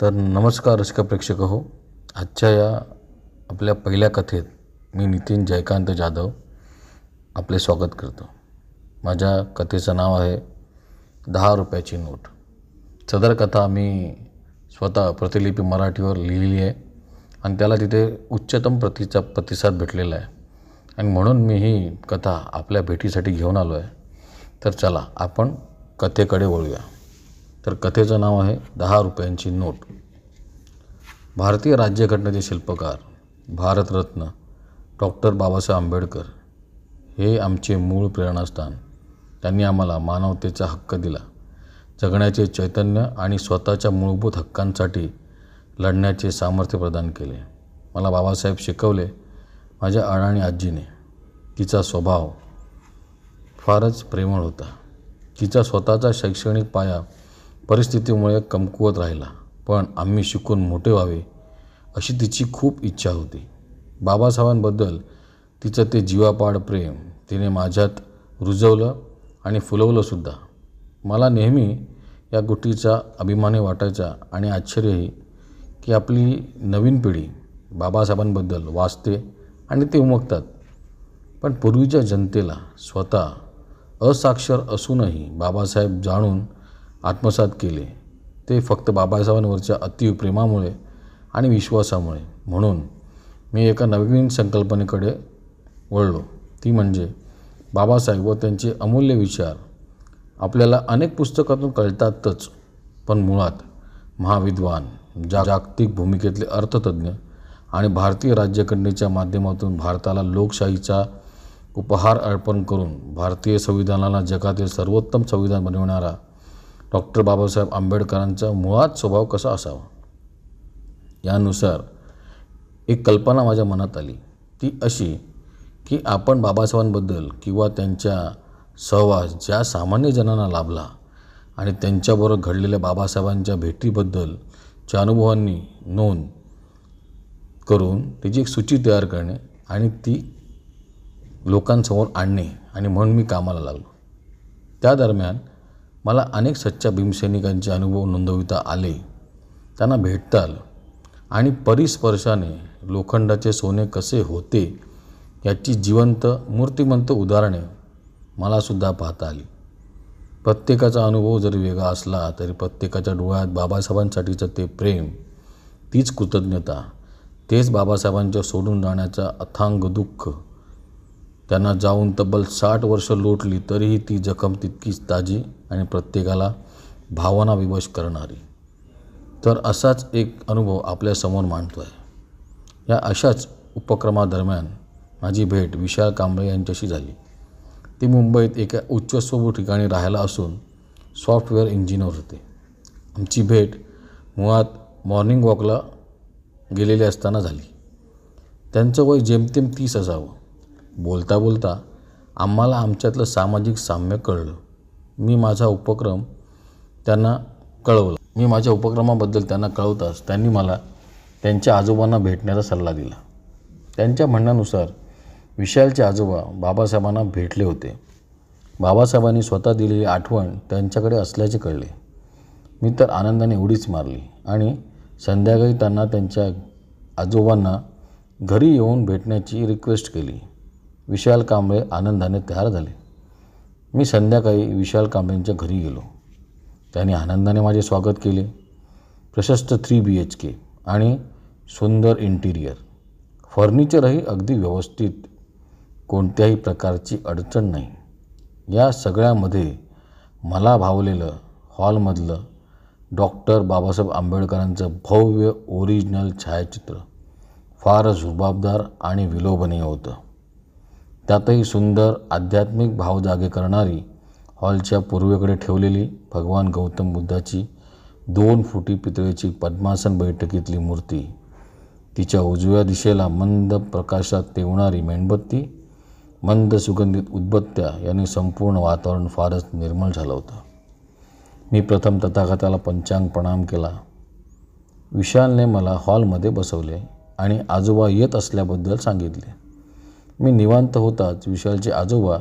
तर नमस्कार रसिका प्रेक्षक हो. आजच्या या आपल्या पहिल्या कथेत मी नितीन जयकांत जाधव आपले स्वागत करतो. माझ्या कथेचं नाव आहे दहा रुपयाची नोट. सदर कथा मी स्वतः प्रतिलिपी मराठीवर लिहिलेली आहे आणि त्याला तिथे उच्चतम प्रतीचा प्रतिसाद भेटलेला आहे. आणि म्हणून मी ही कथा आपल्या भेटीसाठी घेऊन आलो आहे. तर चला आपण कथेकडे वळूया. तर कथेचं नाव आहे दहा रुपयांची नोट. भारतीय राज्यघटनेचे शिल्पकार भारतरत्न डॉक्टर बाबासाहेब आंबेडकर हे आमचे मूळ प्रेरणास्थान. त्यांनी आम्हाला मानवतेचा हक्क दिला. जगण्याचे चैतन्य आणि स्वतःच्या मूलभूत हक्कांसाठी लढण्याचे सामर्थ्य प्रदान केले. मला बाबासाहेब शिकवले माझ्या अडाणी आजीने. तिचा स्वभाव फारच प्रेमळ होता. तिचा स्वतःचा शैक्षणिक पाया परिस्थितीमुळे कमकुवत राहिला. पण आम्ही शिकून मोठे व्हावे अशी तिची खूप इच्छा होती. बाबासाहेबांबद्दल तिचं ते जीवापाड प्रेम तिने माझ्यात रुजवलं आणि फुलवलंसुद्धा मला नेहमी या गोष्टीचा अभिमाने वाटायचा आणि आश्चर्यही की आपली नवीन पिढी बाबासाहेबांबद्दल वाचते आणि ते उमगतात. पण पूर्वीच्या जनतेला स्वतः असाक्षर असूनही बाबासाहेब जाणून आत्मसात केले. ते फक्त बाबासाहेबांवरच्या अतिप्रेमामुळे आणि विश्वासामुळे. म्हणून मी एका नवीन संकल्पनेकडे वळलो. ती म्हणजे बाबासाहेब व त्यांचे अमूल्य विचार. आपल्याला अनेक पुस्तकातून कळतातच पण मुळात महाविद्वान जा जागतिक भूमिकेतले अर्थतज्ञ आणि भारतीय राज्यघटनेच्या माध्यमातून भारताला लोकशाहीचा उपहार अर्पण करून भारतीय संविधानाला जगातील सर्वोत्तम संविधान बनवणारा डॉक्टर बाबासाहेब आंबेडकरांचा मुळात स्वभाव कसा असावा? यानुसार एक कल्पना माझ्या मनात आली. ती अशी की आपण बाबासाहेबांबद्दल किंवा त्यांच्या सहवास ज्या सामान्य जणांना लाभला आणि त्यांच्याबरोबर घडलेल्या बाबासाहेबांच्या भेटीबद्दलच्या अनुभवांनी नोंद करून त्याची एक सूची तयार करणे आणि ती लोकांसमोर आणणे आणि म्हणून मी कामाला लागलो. त्या दरम्यान मला अनेक सच्च्या भीमसैनिकांचे अनुभव नोंदविता आले. त्यांना भेटताल आणि परिस्पर्शाने लोखंडाचे सोने कसे होते याची जिवंत मूर्तिमंत उदाहरणे मलासुद्धा पाहता आली. प्रत्येकाचा अनुभव जरी वेगळा असला तरी प्रत्येकाच्या डोळ्यात बाबासाहेबांसाठीचं ते प्रेम तीच कृतज्ञता तेच बाबासाहेबांच्या सोडून जाण्याचा अथांग दुःख त्यांना जाऊन तब्बल साठ वर्ष लोटली तरीही ती जखम तितकीच ताजी आणि प्रत्येकाला भावना विवश करणारी. तर असाच एक अनुभव आपल्यासमोर मांडतो आहे या अशाच उपक्रमादरम्यान माझी भेट विशाल कांबळे यांच्याशी झाली. ते मुंबईत एका उच्चस्वभू ठिकाणी राहायला असून सॉफ्टवेअर इंजिनियर होते. आमची भेट मुळात मॉर्निंग वॉकला गेलेले असताना झाली. त्यांचं वय जेमतेम तीस असावं. बोलता बोलता आम्हाला आमच्यातलं सामाजिक साम्य कळलं. मी माझा उपक्रम त्यांना कळवला. मी माझ्या उपक्रमाबद्दल त्यांना कळवताच त्यांनी मला त्यांच्या आजोबांना भेटण्याचा सल्ला दिला. त्यांच्या म्हणण्यानुसार विशालचे आजोबा बाबासाहेबांना भेटले होते. बाबासाहेबांनी स्वतः दिलेली आठवण त्यांच्याकडे असल्याचे कळले. मी तर आनंदाने उडीच मारली आणि संध्याकाळी त्यांना त्यांच्या आजोबांना घरी येऊन भेटण्याची रिक्वेस्ट केली. विशाल कांबळे आनंदाने तयार झाले. मी संध्याकाळी विशाल कांबळेंच्या घरी गेलो. त्यांनी आनंदाने माझे स्वागत केले. प्रशस्त थ्री बी एच के आणि सुंदर इंटिरियर फर्निचरही अगदी व्यवस्थित. कोणत्याही प्रकारची अडचण नाही. या सगळ्यामध्ये मला भावलेलं हॉलमधलं डॉक्टर बाबासाहेब आंबेडकरांचं भव्य ओरिजिनल छायाचित्र फारच रुबाबदार आणि विलोभनीय होतं. त्यातही सुंदर आध्यात्मिक भाव जागे करणारी हॉलच्या पूर्वेकडे ठेवलेली भगवान गौतम बुद्धाची दोन फुटी पितळेची पद्मासन बैठकीतली मूर्ती तिच्या उजव्या दिशेला मंद प्रकाशात तेवणारी मेणबत्ती मंद सुगंधित उदबत्त्या यांनी संपूर्ण वातावरण फारच निर्मळ झालं होतं. मी प्रथम तथागताला पंचांग प्रणाम केला. विशालने मला हॉलमध्ये बसवले आणि आजोबा येत असल्याबद्दल सांगितले. मी निवांत होताच विशालचे आजोबा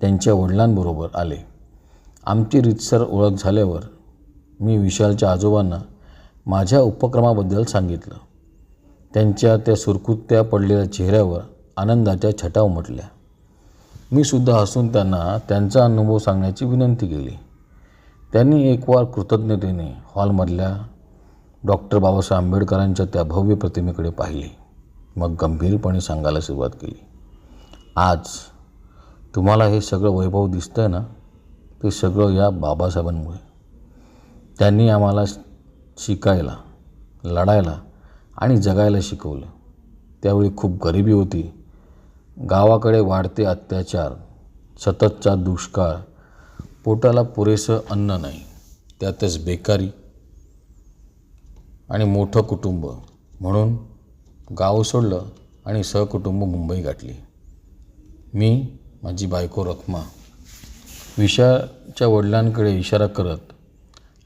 त्यांच्या वडिलांबरोबर आले. आमची रीतसर ओळख झाल्यावर मी विशालच्या आजोबांना माझ्या उपक्रमाबद्दल सांगितलं. त्यांच्या त्या सुरकुत्या पडलेल्या चेहऱ्यावर आनंदाच्या छटा उमटल्या. मी सुद्धा हसून त्यांना त्यांचा अनुभव सांगण्याची विनंती केली. त्यांनी एकवार कृतज्ञतेने हॉलमधल्या डॉक्टर बाबासाहेब आंबेडकरांच्या त्या भव्य प्रतिमेकडे पाहिली. मग गंभीरपणे सांगायला सुरुवात केली. आज तुम्हाला हे सगळं वैभव दिसतं आहे ना ते सगळं या बाबासाहेबांमुळे. त्यांनी आम्हाला शिकायला लढायला आणि जगायला शिकवलं. त्यावेळी खूप गरिबी होती. गावाकडे वाढते अत्याचार सततचा दुष्काळ पोटाला पुरेसं अन्न नाही त्यातच बेकारी आणि मोठं कुटुंब म्हणून गाव सोडलं आणि सहकुटुंब मुंबई गाठली. मी माझी बायको रखमा विशाच्या वडिलांकडे इशारा करत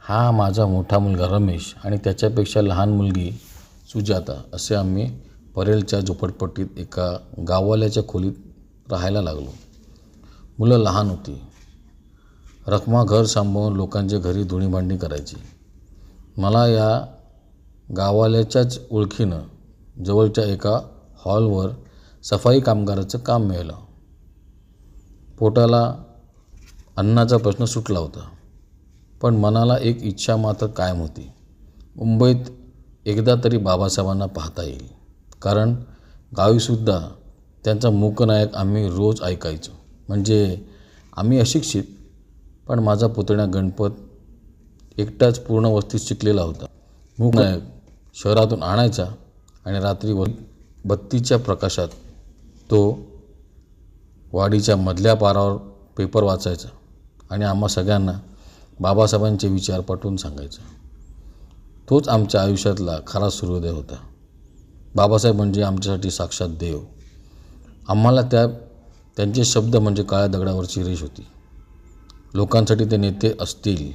हा माझा मोठा मुलगा रमेश आणि त्याच्यापेक्षा लहान मुलगी सुजाता असे आम्ही परेलच्या झोपडपट्टीत एका गाववाल्याच्या खोलीत राहायला लागलो. मुलं लहान होती. रखमा घर सांभाळून लोकांच्या घरी धुणीभांडी करायची. मला या गाववाल्याच्याच ओळखीनं जवळच्या एका हॉलवर सफाई कामगाराचं काम मिळालं. पोटाला अन्नाचा प्रश्न सुटला होता पण मनाला एक इच्छा मात्र कायम होती. मुंबईत एकदा तरी बाबासाहेबांना पाहता येईल कारण गावीसुद्धा त्यांचा मूकनायक आम्ही रोज ऐकायचो. म्हणजे आम्ही अशिक्षित पण माझा पुतण्या गणपत एकटाच पूर्ण वस्तीत शिकलेला होता. मूकनायक शहरातून आणायचा आणि रात्री व बत्तीच्या प्रकाशात तो वाडीच्या मधल्या पारावर पेपर वाचायचा आणि आम्हा सगळ्यांना बाबासाहेबांचे विचार पटवून सांगायचा. तोच आमच्या आयुष्यातला खरा सूर्योदय होता. बाबासाहेब म्हणजे आमच्यासाठी साक्षात देव. आम्हाला त्या त्यांचे शब्द म्हणजे काळ्या दगडावरची रेष होती. लोकांसाठी ते नेते असतील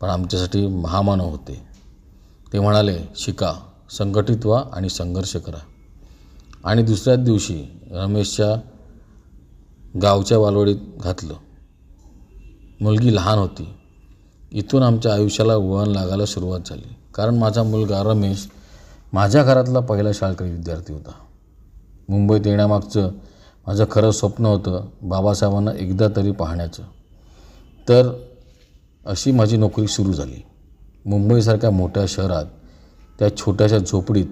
पण आमच्यासाठी महामानव होते. ते म्हणाले शिका संघटित व्हा आणि संघर्ष करा. आणि दुसऱ्याच दिवशी रमेशच्या गावच्या वालवडीत घातलं. मुलगी लहान होती. इथून आमच्या आयुष्याला वळण लागायला सुरुवात झाली. कारण माझा मुलगा रमेश माझ्या घरातला पहिला शाळकरी विद्यार्थी होता. मुंबईत येण्यामागचं माझं खरं स्वप्न होतं बाबासाहेबांना एकदा तरी पाहण्याचं. तर अशी माझी नोकरी सुरू झाली. मुंबईसारख्या मोठ्या शहरात त्या छोट्याशा झोपडीत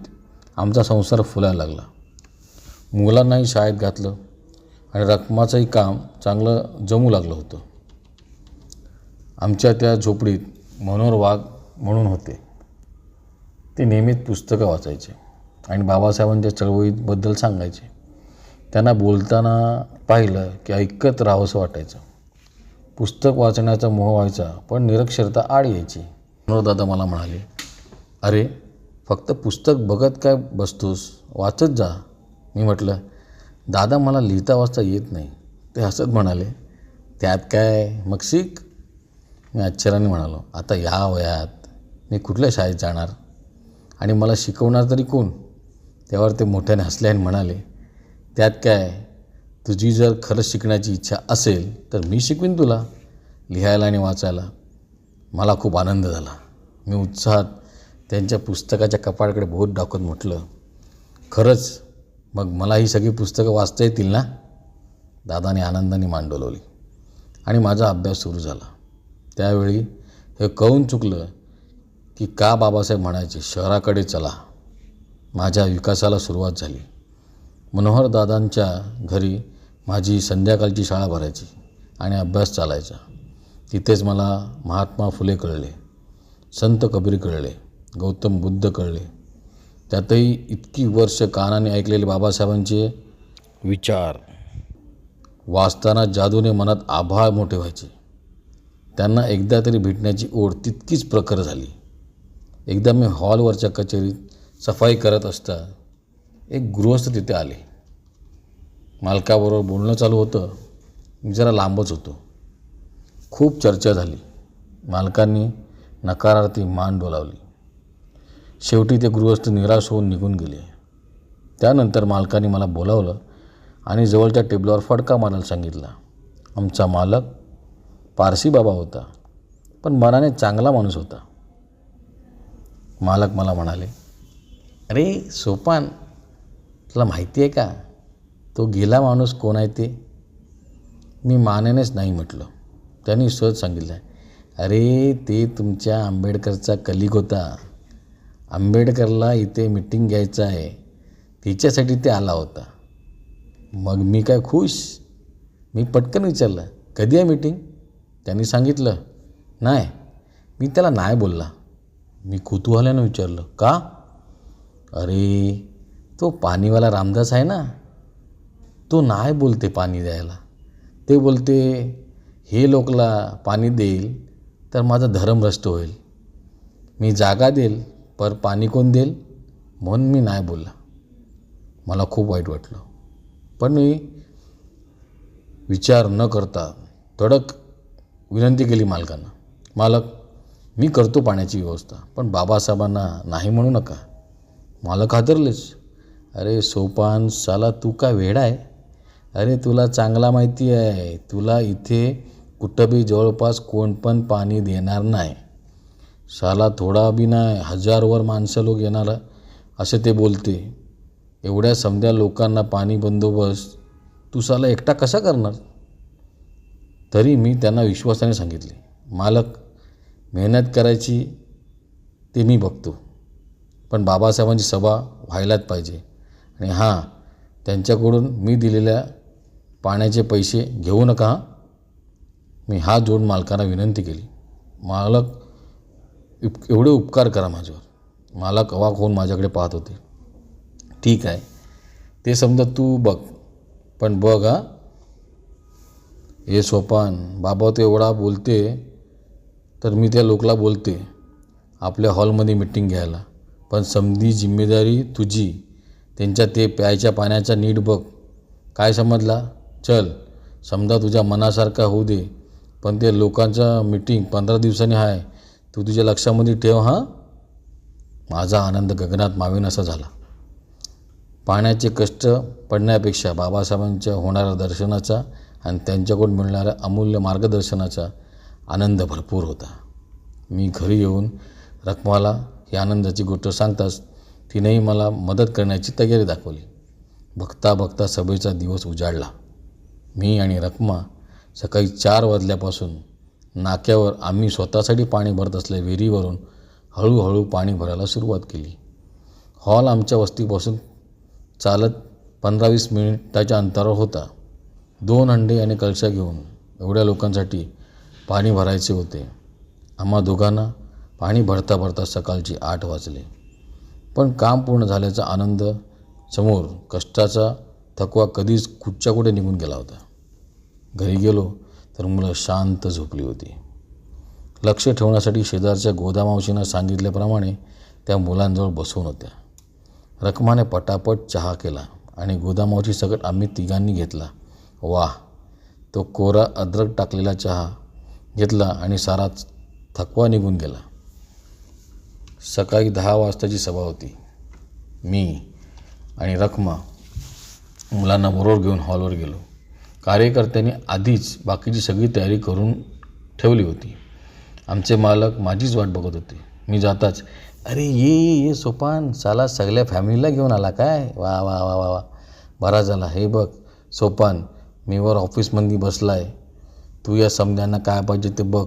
आमचा संसार फुलायला लागला. मुलांनाही शाळेत घातलं आणि रकमाचंही काम चांगलं जमू लागलं होतं. आमच्या त्या झोपडीत मनोहर वाघ म्हणून होते. ते नेहमीच पुस्तकं वाचायचे आणि बाबासाहेबांच्या चळवळीबद्दल सांगायचे. त्यांना बोलताना पाहिलं की ऐकत राहावंसं वाटायचं. पुस्तक वाचण्याचा मोह व्हायचा पण निरक्षरता आड यायची. मनोहरदादा मला म्हणाले अरे फक्त पुस्तक बघत काय बसतोस? वाचत जा. मी म्हटलं दादा मला लिहिता वाचता येत नाही. ते हसत म्हणाले त्यात काय? मग शिक. मी आश्चर्याने म्हणालो आता या वयात मी कुठल्या शाळेत जाणार? आणि मला शिकवणार तरी कोण? त्यावर ते मोठ्याने हसले आणि म्हणाले त्यात काय? तुझी जर खरंच शिकण्याची इच्छा असेल तर मी शिकवीन तुला लिहायला आणि वाचायला. मला खूप आनंद झाला. मी उत्साहात त्यांच्या पुस्तकाच्या कपाळाकडे बोट दाखवत म्हटलं खरंच मग मला ही सगळी पुस्तकं वाचता येतील ना? दादाने आनंदाने मान डोलवली आणि माझा अभ्यास सुरू झाला. त्यावेळी हे कळून चुकलं की का बाबासाहेब म्हणायचे शहराकडे चला. माझ्या विकासाला सुरुवात झाली. मनोहर दादांच्या घरी माझी संध्याकाळची शाळा भरायची आणि अभ्यास चालायचा. तिथेच मला महात्मा फुले कळले संत कबीर कळले गौतम बुद्ध कळले. त्यातही इतकी वर्ष कानाने ऐकलेले बाबासाहेबांचे विचार. वाचताना जादूने मनात आभाळ मोठे व्हायचे त्यांना एकदा तरी भेटण्याची ओढ तितकीच प्रखर झाली. एकदा मी हॉलवरच्या कचेरीत सफाई करत असता एक गृहस्थ तिथे आले. मालकाबरोबर बोलणं चालू होतं. मी जरा लांबच होतो. खूप चर्चा झाली. मालकांनी नकारार्थी मान डोलावली. शेवटी ते गृहस्थ निराश होऊन निघून गेले. त्यानंतर मालकाने मला बोलावलं आणि जवळच्या टेबलावर फडका मारायला सांगितला. आमचा मालक पारसी बाबा होता पण मनाने चांगला माणूस होता. मालक मला म्हणाले अरे सोपान तुला माहिती आहे का? तो गेला माणूस कोण आहे ते? मी मानेनेच नाही म्हटलं. त्यांनी सहज सांगितलं अरे ते तुमच्या आंबेडकरचा कलिक होता. आंबेडकरला इथे मिटिंग घ्यायचं आहे. तिच्यासाठी ते आला होता. मग मी काय खुश? मी पटकन विचारलं कधी आहे मीटिंग? त्यांनी सांगितलं नाही. मी त्याला नाही बोलला. मी कुतूहलानं विचारलं का? अरे तो पाणीवाला रामदास आहे ना. तो नाही बोलते पाणी द्यायला. ते बोलते हे लोकला पाणी देईल तर माझा धर्म भ्रष्ट होईल. मी जागा देईल पर पाणी कोण देईल? म्हणून मी नाही बोलला. मला खूप वाईट वाटलं. पण मी विचार न करता तडक विनंती केली मालकांना. मालक मी करतो पाण्याची व्यवस्था पण बाबासाहेबांना नाही म्हणू नका. मालक हातरलेच अरे सोपान साला तू काय वेडा आहे? अरे तुला चांगला माहिती आहे. तुला इथे कुठं बी जवळपास कोण पण पाणी देणार नाही. साला थोडा बी नाही हजारवर माणसं लोक येणार असे ते बोलते. एवढ्या समध्या लोकांना पाणी बंदोबस्त तू साला एकटा कसा करणार? तरी मी त्यांना विश्वासाने सांगितले मालक मेहनत करायची ते मी बघतो पण बाबासाहेबांची सभा व्हायलाच पाहिजे. आणि हां त्यांच्याकडून मी दिलेल्या पाण्याचे पैसे घेऊ नका मी हात जोडून मालकांना विनंती केली. मालक उप एवढे उपकार करा माझ्यावर. मला अवाक होऊन माझ्याकडे पाहत होते. ठीक आहे. ते समजा तू बघ. पण बघ हा. हे सोपान बाबा तो एवढा बोलते तर मी त्या लोकला बोलते आपल्या हॉलमध्ये मिटिंग घ्यायला. पण समधी जिम्मेदारी तुझी. त्यांच्या ते प्यायच्या पाण्याचा नीट बघ. काय समजला? चल. समजा तुझ्या मनासारखा होऊ दे. पण ते लोकांचा मिटिंग पंधरा दिवसांनी आहे तू तुझ्या लक्षामध्ये ठेव हा. माझा आनंद गगनात मावेन असा झाला. पाण्याचे कष्ट पडण्यापेक्षा बाबासाहेबांच्या होणाऱ्या दर्शनाचा आणि त्यांच्याकडून मिळणाऱ्या अमूल्य मार्गदर्शनाचा आनंद भरपूर होता. मी घरी येऊन रकमाला ही आनंदाची गोष्ट सांगताच तिनेही मला मदत करण्याची तयारी दाखवली. बघता बघता सभेचा दिवस उजाडला. मी आणि रकमा सकाळी चार वाजल्यापासून नाक्यावर आम्ही स्वतःसाठी पाणी भरत असलेल्या विहिरीवरून हळूहळू पाणी भरायला सुरुवात केली. हॉल आमच्या वस्तीपासून चालत पंधरा वीस मिनिटाच्या अंतरावर होता. दोन अंडे आणि कळशा घेऊन एवढ्या लोकांसाठी पाणी भरायचे होते. आम्हा दोघांना पाणी भरता भरता सकाळची आठ वाजले. पण काम पूर्ण झाल्याचा आनंद समोर कष्टाचा थकवा कधीच कुठच्या कुठे निघून गेला होता. घरी गेलो तर मुलं शांत झोपली होती. लक्ष ठेवण्यासाठी शेजारच्या गोदामावशीनं सांगितल्याप्रमाणे त्या मुलांजवळ बसून होत्या. रकमाने पटापट चहा केला आणि गोदामावची सकट आम्ही तिघांनी घेतला. वाह! तो कोरा अद्रक टाकलेला चहा घेतला आणि सारा थकवा निघून गेला. सकाळी दहा वाजताची सभा होती. मी आणि रखमा मुलांना बरोबर घेऊन हॉलवर गेलो. कार्यकर्त्यांनी आधीच बाकीची सगळी तयारी करून ठेवली होती. आमचे मालक माझीच वाट बघत होते. मी जाताच अरे ये ये सोपान साला सगळ्या फॅमिलीला घेऊन आला काय? वा वा वा वा वा. बरा झाला. हे बघ सोपान मी वर ऑफिसमध्ये बसला आहे तू या समजांना काय पाहिजे ते बघ.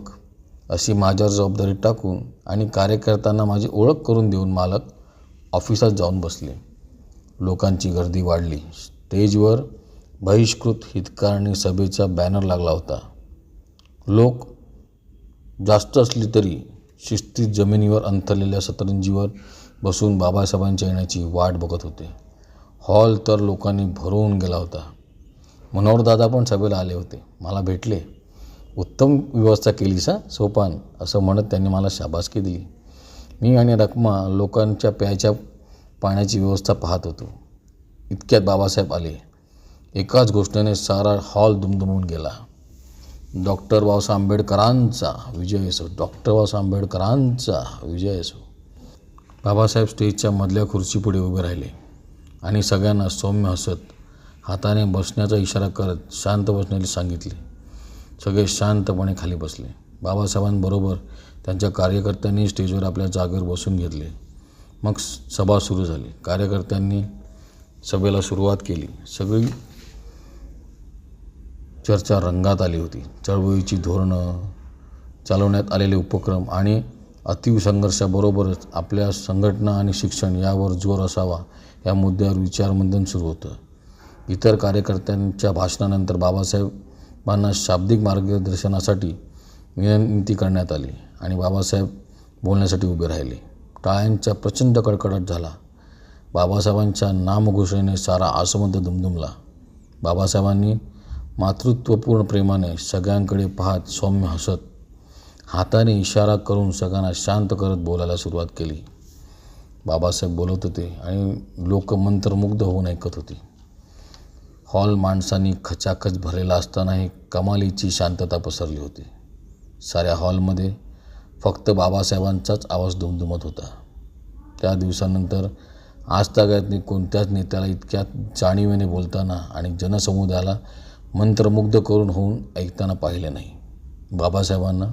अशी माझ्यावर जबाबदारी टाकून आणि कार्यकर्त्यांना माझी ओळख करून देऊन मालक ऑफिसात जाऊन बसले. लोकांची गर्दी वाढली. स्टेजवर बहिष्कृत हितकारणी सभेचा बॅनर लागला होता. लोक जास्त असली तरी शिस्तीत जमिनीवर अंथरलेल्या सतरंजीवर बसून बाबासाहेबांच्या येण्याची वाट बघत होते. हॉल तर लोकांनी भरून गेला होता. मनोहरदादा पण सभेला आले होते. मला भेटले. उत्तम व्यवस्था केली सा सोपान असं म्हणत त्यांनी मला शाबासकी दिली. मी आणि रकमा लोकांच्या प्यायच्या पाण्याची व्यवस्था पाहत होतो. इतक्यात बाबासाहेब आले. एकाच गोष्टीने सारा हॉल दुमदुमून गेला. डॉक्टर बाबासाहेब आंबेडकरांचा विजय असो डॉक्टर बाबासाहेब आंबेडकरांचा विजय असो. बाबासाहेब स्टेजच्या मधल्या खुर्चीपुढे उभे राहिले आणि सगळ्यांना सौम्य हसत हाताने बसण्याचा इशारा करत शांत बसण्याचे सांगितले. सगळे शांतपणे खाली बसले. बाबासाहेबांबरोबर त्यांच्या कार्यकर्त्यांनी स्टेजवर आपल्या जागेवर बसून घेतले. मग सभा सुरू झाली. कार्यकर्त्यांनी सभेला सुरुवात केली. सगळी चर्चा रंगात आली होती. चळवळीची धोरणं चालवण्यात आलेले उपक्रम आणि अतीव संघर्षाबरोबरच आपल्या संघटना आणि शिक्षण यावर जोर असावा या मुद्द्यावर विचारमंथन सुरू होतं. इतर कार्यकर्त्यांच्या भाषणानंतर बाबासाहेबांना शाब्दिक मार्गदर्शनासाठी विनंती करण्यात आली आणि बाबासाहेब बोलण्यासाठी उभे राहिले. टाळ्यांचा प्रचंड कडकडाट झाला. बाबासाहेबांच्या नामघोषणेने सारा आसमंत दुमदुमला. बाबासाहेबांनी मातृत्वपूर्ण प्रेमाने सगळ्यांकडे पाहत सौम्य हसत हाताने इशारा करून सगळ्यांना शांत करत बोलायला सुरुवात केली. बाबासाहेब बोलत होते आणि लोक मंत्रमुग्ध होऊन ऐकत होती. हॉल माणसांनी खचाखच भरलेला असतानाही कमालीची शांतता पसरली होती. साऱ्या हॉलमध्ये फक्त बाबासाहेबांचाच आवाज दुमदुमत होता. त्या दिवसानंतर आजतागायतने कोणत्याच नेत्याला इतक्या जाणीवेने बोलताना आणि जनसमुदायाला मंत्रमुग्ध करून होऊन ऐकताना पाहिले नाही. बाबासाहेबांना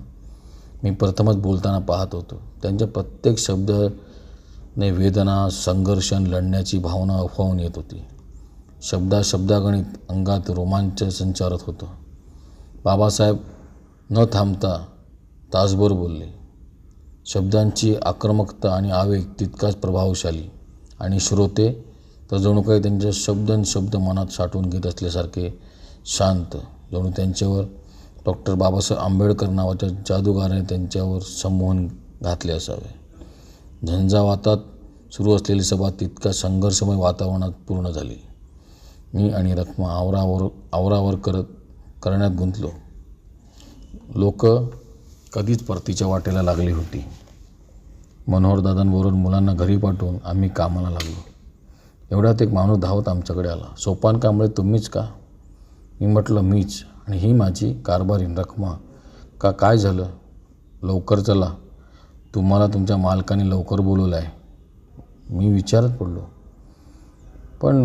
मी प्रथमच बोलताना पाहत होतो. त्यांच्या प्रत्येक शब्दाने वेदना संघर्षण लढण्याची भावना अफवाहून येत होती. शब्दा शब्दागणित अंगात रोमांच संचारत होतं. बाबासाहेब न थांबता तासभर बोलले. शब्दांची आक्रमकता आणि आवेग तितकाच प्रभावशाली आणि श्रोते तर जणू काही त्यांच्या शब्द शब्द मनात साठवून घेत असल्यासारखे शांत. जणू त्यांच्यावर डॉक्टर बाबासाहेब आंबेडकर नावाच्या जादूगाराने त्यांच्यावर संमोहन घातले असावे. झंझावातात सुरू असलेली सभा तितक्या संघर्षमय वातावरणात पूर्ण झाली. मी आणि रखमा आवरावर आवरावर करत करण्यात गुंतलो. लोक कधीच परतीच्या वाटेला लागली होती. मनोहरदादांवरून मुलांना घरी पाठवून आम्ही कामाला लागलो. एवढ्यात एक माणूस धावत आमच्याकडे आला. सोपान कांबळे तुम्हीच का? मी म्हटलं मीच आणि ही माझी कारभारीन रखमा. का काय झालं? लवकर चला. तुम्हाला तुमच्या मालकाने लवकर बोलवलं आहे. मी विचारत पडलो. पण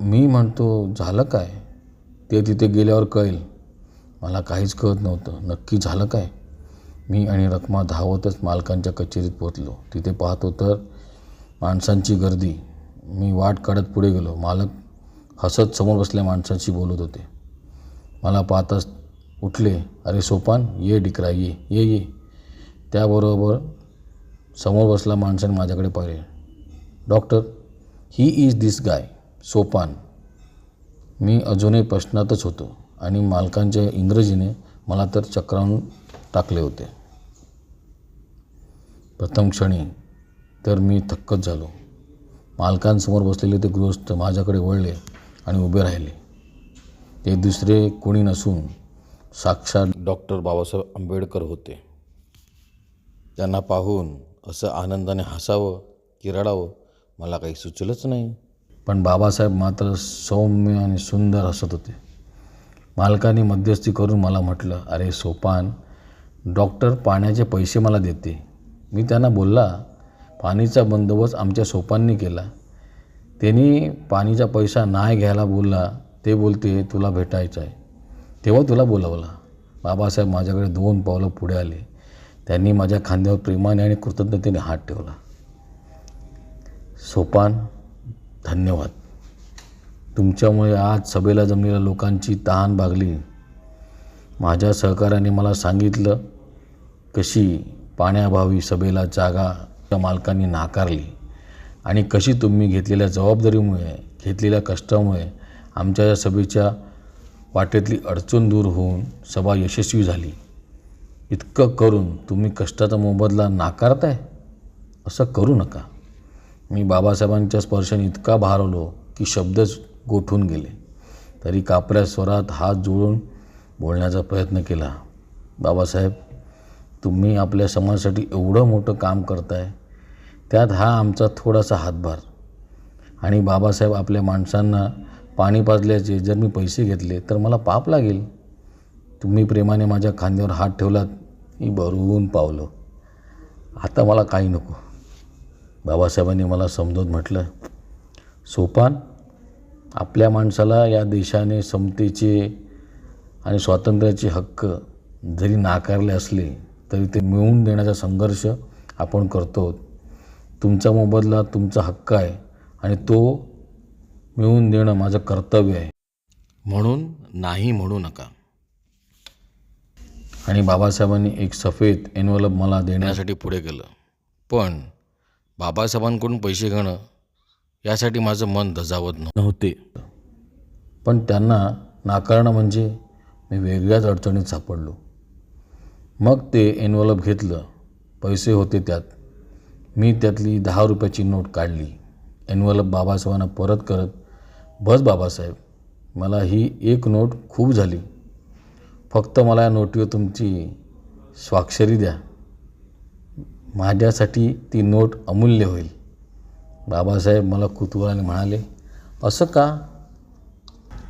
मी म्हणतो झालं काय? ते तिथे गेल्यावर कळेल. मला काहीच कळत नव्हतं. नक्की झालं काय? मी आणि रखमा धावतच मालकांच्या कचेरीत पोचलो तिथे पाहतो तर माणसांची गर्दी. मी वाट काढत पुढे गेलो. मालक हसत समोर बसल्या माणसाशी बोलत होते. मला पाहताच उठले अरे सोपान ये डिकरा ये ये ये. त्याबरोबर समोर बसला माणसाने माझ्याकडे पाहिले. Doctor he is this guy Sopan. मी अजूनही प्रश्नातच होतो आणि मालकांच्या इंग्रजीने मला तर चक्रावून टाकले होते. प्रथम क्षणी तर मी थक्कच झालो. मालकांसमोर बसलेले ते गृहस्थ माझ्याकडे वळले. आणि उभे राहिले. ते दुसरे कोणी नसून साक्षात डॉक्टर बाबासाहेब आंबेडकर होते. त्यांना पाहून असं आनंदाने हसावं की रडावं मला काही सुचलंच नाही. पण बाबासाहेब मात्र सौम्य आणि सुंदर हसत होते. मालकाने मध्यस्थी करून मला म्हटलं अरे सोपान डॉक्टर पाण्याचे पैसे मला देते. मी त्यांना बोलला पाणीचा बंदोबस्त आमच्या सोपाननी केला. त्यांनी पाणीचा पैसा नाही घ्यायला बोलला ते बोलते तुला भेटायचं आहे. तेव्हा तुला बोलावला. बाबासाहेब माझ्याकडे दोन पावलं पुढे आले. त्यांनी माझ्या खांद्यावर प्रेमाने आणि कृतज्ञतेने हात ठेवला. सोपान धन्यवाद. तुमच्यामुळे आज सभेला जमलेल्या लोकांची तहान भागली. माझ्या सहकाऱ्याने मला सांगितलं कशी पाण्याअभावी सभेला जागा त्या मालकांनी नाकारली. आणि कशी तुम्ही घेतलेल्या जबाबदारीमुळे घेतलेल्या कष्टामुळे आमच्या या सभेच्या वाटेतली अडचण दूर होऊन सभा यशस्वी झाली. इतकं करून तुम्ही कष्टाचा मोबदला नाकारताय? असं करू नका. मी बाबासाहेबांच्या स्पर्शाने इतका भारवलो की शब्दच गोठून गेले. तरी कापऱ्या स्वरात हात जोडून बोलण्याचा प्रयत्न केला. बाबासाहेब तुम्ही आपल्या समाजासाठी एवढं मोठं काम करताय त्यात हा आमचा थोडासा हातभार. आणि बाबासाहेब आपल्या माणसांना पाणी पाजल्याचे जर मी पैसे घेतले तर मला पाप लागेल. तुम्ही प्रेमाने माझ्या खांद्यावर हात ठेवलात मी भरून पावलो. आता मला काही नको. बाबासाहेबांनी मला समजवत म्हटलं सोपान आपल्या माणसाला या देशाने समतेचे आणि स्वातंत्र्याचे हक्क जरी नाकारले असले तरी ते मिळवून देण्याचा संघर्ष आपण करतो. तुमचा मोबदला तुमचा हक्क आहे आणि तो मिळवून देणं माझं कर्तव्य आहे. म्हणून नाही म्हणू नका. आणि बाबासाहेबांनी एक सफेद एनवलप मला देण्यासाठी पुढे केलं पण बाबासाहेबांकडून पैसे घेणं यासाठी माझं मन धजावत नव्हते. पण त्यांना नाकारणं म्हणजे मी वेगळ्याच अडचणीत सापडलो. मग ते एनवलप घेतलं. पैसे होते त्यात. मी त्यातली दहा रुपयाची नोट काढली. एनवलप बाबासाहेबांना परत करत बस बाबासाहेब मला ही एक नोट खूप झाली. फक्त मला या नोटीवर तुमची स्वाक्षरी द्या. माझ्यासाठी ती नोट अमूल्य होईल. बाबासाहेब मला कुतूहलाने म्हणाले असं का?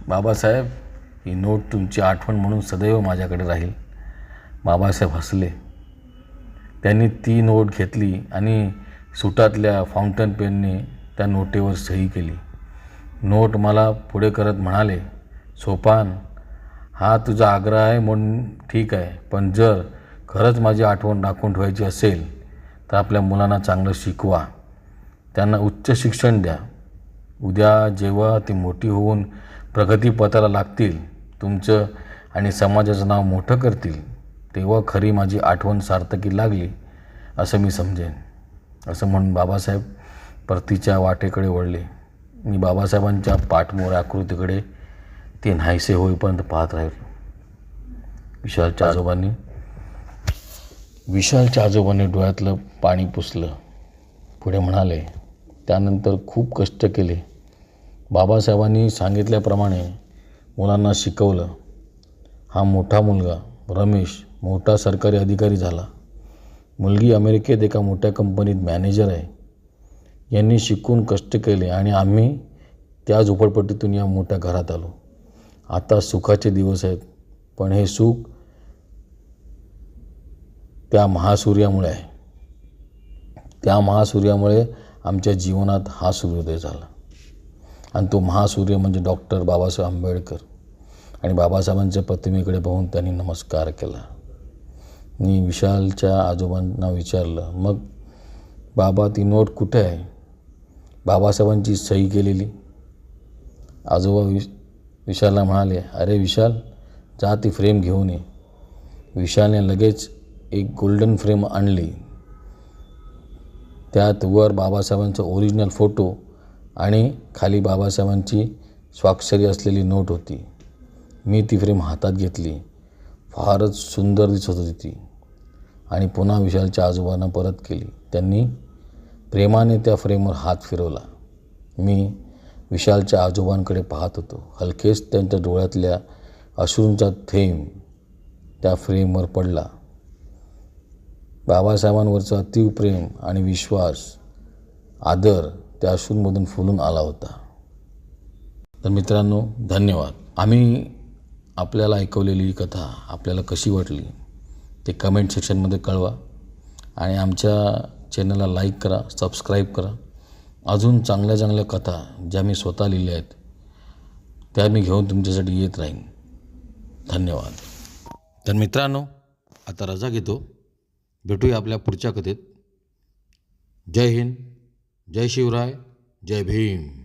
बाबासाहेब ही नोट तुमची आठवण म्हणून सदैव माझ्याकडे राहील. बाबासाहेब हसले. त्यांनी ती नोट घेतली आणि सुटातल्या फाउंटन पेनने त्या नोटेवर सही केली. नोट मला पुढे करत म्हणाले सोपान हा तुझा आग्रह आहे म्हणून ठीक आहे पण जर खरंच माझी आठवण राखून ठेवायची असेल तर आपल्या मुलांना चांगलं शिकवा. त्यांना उच्च शिक्षण द्या. उद्या जेव्हा ती मोठी होऊन प्रगतीपथाला लागतील तुमचं आणि समाजाचं नाव मोठं करतील. तेव्हा खरी माझी आठवण सार्थकी लागली असं मी समजेन. असं म्हणून बाबासाहेब परतीच्या वाटेकडे वळले. मी बाबासाहेबांच्या पाठमोर आकृतीकडे ते नाहीसे होईपर्यंत पाहत राहिलो. विशालच्या आजोबांनी विशालच्या आजोबांनी डोळ्यातलं पाणी पुसलं. पुढे म्हणाले त्यानंतर खूप कष्ट केले. बाबासाहेबांनी सांगितल्याप्रमाणे मुलांना शिकवलं. हा मोठा मुलगा रमेश मोठा सरकारी अधिकारी झाला. मुलगी अमेरिकेत एका मोठ्या कंपनीत मॅनेजर आहे. यांनी शिकून कष्ट केले आणि आम्ही त्या झोपडपट्टीतून या मोठ्या घरात आलो. आता सुखाचे दिवस आहेत पण हे सुख त्या महासूर्यामुळे आहे. त्या महासूर्यामुळे आमच्या जीवनात हा सूर्योदय झाला. आणि तो महासूर्य म्हणजे डॉक्टर बाबासाहेब आंबेडकर. आणि बाबासाहेबांच्या प्रतिमेकडे पाहून त्यांनी नमस्कार केला. मी विशालच्या आजोबांना विचारलं मग बाबा ती नोट कुठे आहे? बाबासाहेबांची सही केलेली? आजोबा विश विशालला म्हणाले अरे विशाल जा ती फ्रेम घेऊन ये. विशालने लगेच एक गोल्डन फ्रेम आणली. त्यात वर बाबासाहेबांचा ओरिजिनल फोटो आणि खाली बाबासाहेबांची स्वाक्षरी असलेली नोट होती. मी ती फ्रेम हातात घेतली. फारच सुंदर दिसत होती ती. आणि पुन्हा विशालच्या आजोबांना परत केली. त्यांनी प्रेमाने त्या फ्रेमवर हात फिरवला. मी विशालच्या आजोबांकडे पाहत होतो. हलकेच त्यांच्या डोळ्यातल्या अश्रूंचा थेंब त्या फ्रेमवर पडला. बाबासाहेबांवरचा अतीव प्रेम आणि विश्वास आदर त्या अश्रूंमधून फुलून आला होता. तर मित्रांनो धन्यवाद. आम्ही आपल्याला ऐकवलेली ही कथा आपल्याला कशी वाटली? ते कमेंट सेक्शनमध्ये कळवा. आणि आमच्या चॅनलला लाईक करा सबस्क्राईब करा. अजून चांगल्या चांगल्या कथा ज्या मी स्वतः लिहिल्या आहेत त्या मी घेऊन तुमच्यासाठी येत राहीन. धन्यवाद. तर मित्रांनो आता रजा घेतो. भेटूया आपल्या पुढच्या कथेत. जय हिंद जय शिवराय जय भीम.